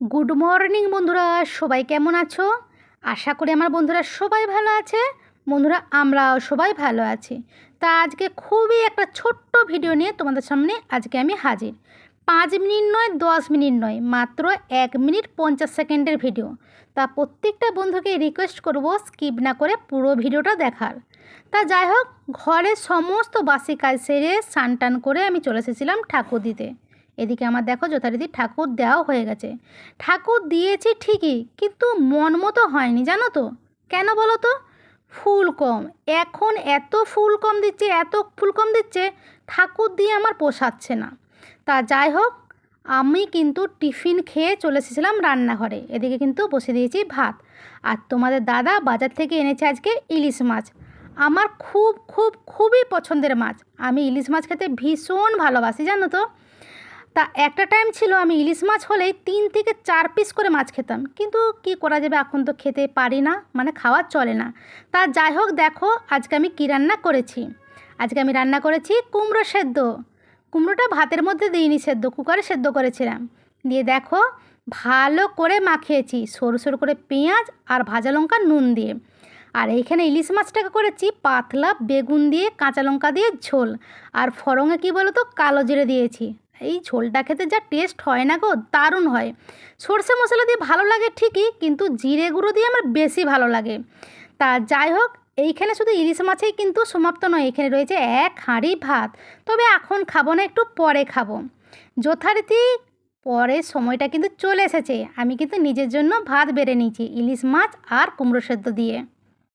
Good morning বন্ধুরা। সবাই কেমন আছো? আশা করি আমার বন্ধুরা সবাই ভালো আছে। বন্ধুরা, আমরাও সবাই ভালো আছি। তা আজকে খুবই একটা ছোট্ট ভিডিও নিয়ে তোমাদের সামনে আজকে আমি হাজির। পাঁচ মিনিট নয়, দশ মিনিট নয়, মাত্র এক মিনিট পঞ্চাশ সেকেন্ডের ভিডিও। তা প্রত্যেকটা বন্ধুকে রিকোয়েস্ট করব স্কিপ না করে পুরো ভিডিওটা দেখার। তা যাই হোক, ঘরে সমস্ত বাসি কাজ সেরে স্নান টান করে আমি চলে এসেছিলাম ঠাকুর দিতে। এদিকে আমার দেখো যথারীতি ঠাকুর দেওয়াও হয়ে গেছে। ঠাকুর দিয়েছি ঠিকই, কিন্তু মন মতো হয়নি, জানো তো? কেন বলো তো? ফুল কম, এখন এত ফুল কম দিচ্ছে, এত ফুল কম দিচ্ছে, ঠাকুর দিয়ে আমার পোষাচ্ছে না। তা যাই হোক, আমি কিন্তু টিফিন খেয়ে চলে এসেছিলাম রান্নাঘরে, এদিকে কিন্তু বসে দিয়েছি ভাত। আর তোমাদের দাদা বাজার থেকে এনেছে আজকে ইলিশ মাছ। আমার খুব খুব, খুবই পছন্দের মাছ। আমি ইলিশ মাছ খেতে ভীষণ ভালোবাসি, জানো তো? তা একটা টাইম ছিল আমি ইলিশ মাছ হলেই তিন থেকে চার পিস করে মাছ খেতাম। কিন্তু কি করা যাবে এখন তো খেতে পারি না মানে খাওয়া চলে না। তা যাই হোক, দেখো, আজকে আমি কী রান্না করেছি। আজকে আমি রান্না করেছি কুমড়ো সেদ্ধ। কুমড়োটা ভাতের মধ্যে দিইনি সেদ্ধ, কুকারে সেদ্ধ করেছিলাম। দিয়ে দেখো, ভালো করে মাখিয়েছি, সরু সরু করে পেঁয়াজ আর ভাজা লঙ্কা নুন দিয়ে। আর এইখানে ইলিশ মাছটাকে করেছি পাতলা বেগুন দিয়ে, কাঁচা লঙ্কা দিয়ে ঝোল। আর ফরঙে কী বলো তো কালো জিরে দিয়েছি। এই ঝোলটা খেতে যা টেস্ট হয় না গো, দারুণ হয়। সর্ষে মশলা দিয়ে ভালো লাগে ঠিকই, কিন্তু জিরে গুঁড়ো দিয়ে আমার বেশি ভালো লাগে। তা যাই হোক, এইখানে শুধু ইলিশ মাছেই কিন্তু সমাপ্ত নয়, এখানে রয়েছে এক হাঁড়ি ভাত। তবে এখন খাব না, একটু পরে খাব। যথারীতি পরে সময়টা কিন্তু চলে এসেছে, আমি কিন্তু নিজের জন্য ভাত বেড়ে নিয়েছি, ইলিশ মাছ আর কুমড়ো সেদ্ধ দিয়ে।